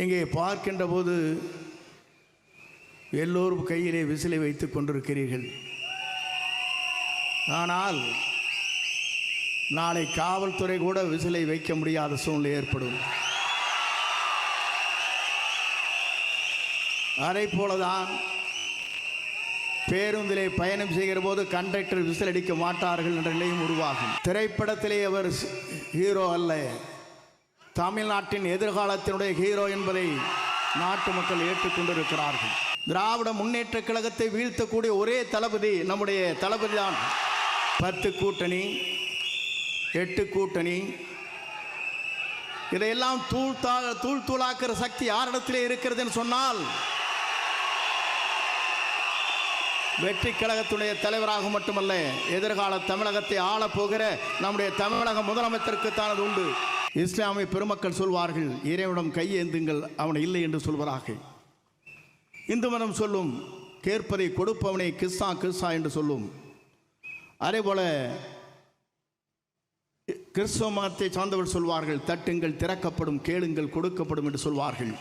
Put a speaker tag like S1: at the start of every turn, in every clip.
S1: இங்கே பார்க்கின்ற போது எல்லோரும் கையிலே விசிலை வைத்துக் கொண்டிருக்கிறீர்கள். ஆனால் நாளை காவல்துறை கூட விசிலை வைக்க முடியாத சூழ்நிலை ஏற்படும். அதே போலதான் பேருந்திலே பயணம் செய்கிற போது கண்டக்டர் விசில் அடிக்க மாட்டார்கள் என்ற நிலையும் உருவாகும். திரைப்படத்திலே அவர் ஹீரோ அல்ல. தமிழ்நாட்டின் எதிர்காலத்தினுடைய ஹீரோ என்பதை நாட்டு மக்கள் ஏற்றுக்கொண்டிருக்கிறார்கள். திராவிட முன்னேற்ற கழகத்தை வீழ்த்தக்கூடிய ஒரே தளபதி நம்முடைய தளபதி தான் பத்து கூட்டணி எட்டு கூட்டணி. இதையெல்லாம் தூள் தா தூள் தூளாக்குற சக்தி யாரிடத்திலே இருக்கிறதுன்னு சொன்னால் வெற்றி கழகத்துடைய தலைவராக மட்டுமல்ல எதிர்கால தமிழகத்தை ஆளப் போகிற நம்முடைய தமிழக முதலமைச்சருக்கு தான் அது உண்டு. இஸ்லாமிய பெருமக்கள் சொல்வார்கள் இறைவனம் கையேந்துங்கள் அவன் இல்லை என்று சொல்வதாக. இந்து மதம் சொல்லும் கேட்பதை கொடுப்பவனை கிஸ்ஸா கிஸ்ஸா என்று சொல்லும். அதேபோல கிறிஸ்தவ மதத்தை சார்ந்தவர் சொல்வார்கள் தட்டுங்கள் திறக்கப்படும் கேளுங்கள் கொடுக்கப்படும் என்று சொல்வார்கள்.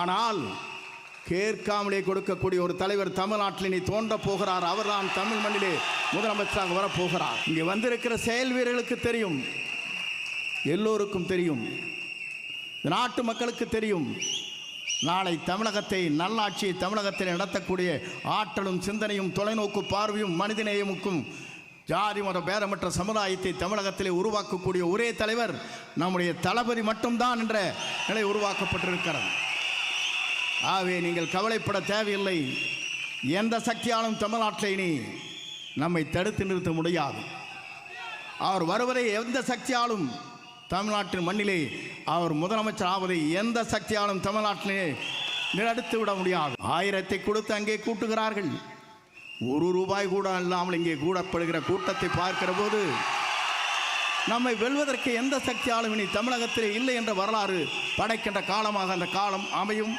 S1: ஆனால் கேட்காமலே கொடுக்கக்கூடிய ஒரு தலைவர் தமிழ்நாட்டில் இனி தோன்றப் போகிறார். அவர்தான் தமிழ் மண்ணிலே முதலமைச்சராக வரப்போகிறார். இங்கே வந்திருக்கிற செயல் வீரர்களுக்கு தெரியும். எல்லோருக்கும் தெரியும். நாட்டு மக்களுக்கு தெரியும். நாளை தமிழகத்தை நல்லாட்சி தமிழகத்தில் நடத்தக்கூடிய ஆற்றலும் சிந்தனையும் தொலைநோக்கு பார்வையும் மனிதநேயமுக்கும் ஜாதி மத பேரமற்ற சமுதாயத்தை தமிழகத்திலே உருவாக்கக்கூடிய ஒரே தலைவர் நம்முடைய தளபதி மட்டும்தான் என்ற நிலை உருவாக்கப்பட்டிருக்கிறது. ஆகவே நீங்கள் கவலைப்பட தேவையில்லை. எந்த சக்தியாலும் தமிழ்நாட்டில் இனி நம்மை தடுத்து நிறுத்த முடியாது. அவர் வருவதை எந்த சக்தியாலும் தமிழ்நாட்டின் மண்ணிலே அவர் முதலமைச்சர் ஆவதை எந்த சக்தியாலும் தமிழ்நாட்டிலே நிலடுத்து விட முடியாது. ஆயிரத்தை கொடுத்து அங்கே கூட்டுகிறார்கள். ஒரு ரூபாய் கூட இல்லாமல் இங்கே கூடப்படுகிற கூட்டத்தை பார்க்கிற போது நம்மை வெல்வதற்கு எந்த சக்தியாலும் இனி தமிழகத்திலே இல்லை என்ற வரலாறு படைக்கின்ற காலமாக அந்த காலம் அமையும்.